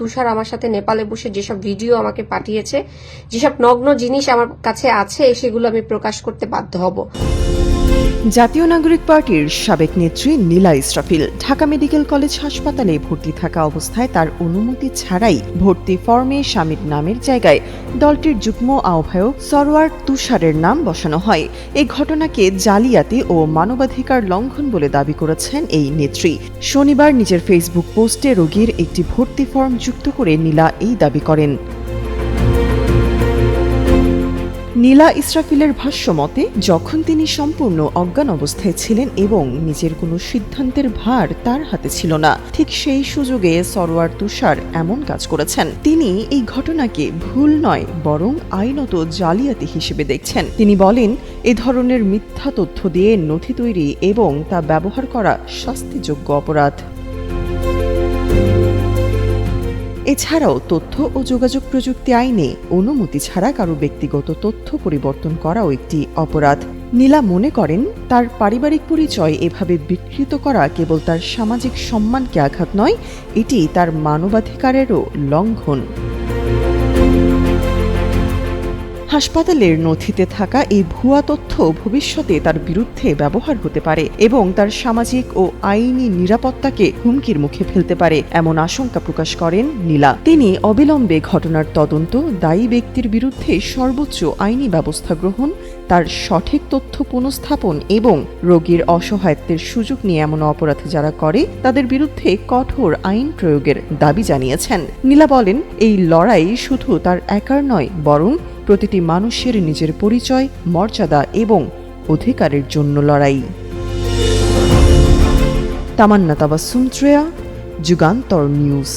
তুষার আমার সাথে নেপালে বসে যেসব ভিডিও আমাকে পাঠিয়েছে, যেসব নগ্ন জিনিস আমার কাছে আছে, সেগুলো আমি প্রকাশ করতে বাধ্য হব। জাতীয় নাগরিক পার্টির সাবেক নেত্রী নীলা ইসরাফিল ঢাকা মেডিকেল কলেজ হাসপাতালে ভর্তি থাকা অবস্থায় তার অনুমতি ছাড়াই ভর্তি ফর্মে স্বামীর নামের জায়গায় দলটির যুগ্ম আহ্বায়ক সরওয়ার তুষারের নাম বসানো হয়। এই ঘটনাকে জালিয়াতি ও মানবাধিকার লঙ্ঘন বলে দাবি করেছেন এই নেত্রী। শনিবার নিজের ফেসবুক পোস্টে রোগীর একটি ভর্তি ফর্ম যুক্ত করে নীলা এই দাবি করেন। নীলা ইসরাফিলের ভাষ্য মতে যখন তিনি সম্পূর্ণ অজ্ঞান অবস্থায় ছিলেন এবং নিজের কোনো সিদ্ধান্তের ভার তার হাতে ছিল না, ঠিক সেই সুযোগে সরোয়ার তুষার এমন কাজ করেছেন। তিনি এই ঘটনাকে ভুল নয়, বরং আইনত জালিয়াতি হিসেবে দেখছেন। তিনি বলেন, এ ধরনের মিথ্যা তথ্য দিয়ে নথি তৈরি এবং তা ব্যবহার করা শাস্তিযোগ্য অপরাধ। এছাড়াও তথ্য ও যোগাযোগ প্রযুক্তি আইনে অনুমতি ছাড়া কারও ব্যক্তিগত তথ্য পরিবর্তন করাও একটি অপরাধ। নীলা মনে করেন, তার পারিবারিক পরিচয় এভাবে বিকৃত করা কেবল তার সামাজিক সম্মানকে আঘাত নয়, এটি তার মানবাধিকারেরও লঙ্ঘন। হাসপাতালের নথিতে থাকা এই ভুয়া তথ্য ভবিষ্যতে তার বিরুদ্ধে ব্যবহার হতে পারে এবং তার সামাজিক ও আইনি নিরাপত্তাকে হুমকির মুখে ফেলতে পারে এমন আশঙ্কা প্রকাশ করেন নীলা। তিনি অবিলম্বে ঘটনার তদন্ত, দায়ী ব্যক্তির বিরুদ্ধে সর্বোচ্চ আইনি ব্যবস্থা গ্রহণ, তার সঠিক তথ্য পুনঃস্থাপন এবং রোগীর অসহায়ত্বের সুযোগ নিয়ে এমন অপরাধ যারা করে, তাদের বিরুদ্ধে কঠোর আইন প্রয়োগের দাবি জানিয়েছেন। নীলা বলেন, এই লড়াই শুধু তার একার নয়, বরং প্রতিটি মানুষের নিজের পরিচয় মর্যাদা এবং অধিকারের জন্য লড়াই। তামান্না তাবাসুম শ্রেয়া যুগান্তর নিউজ।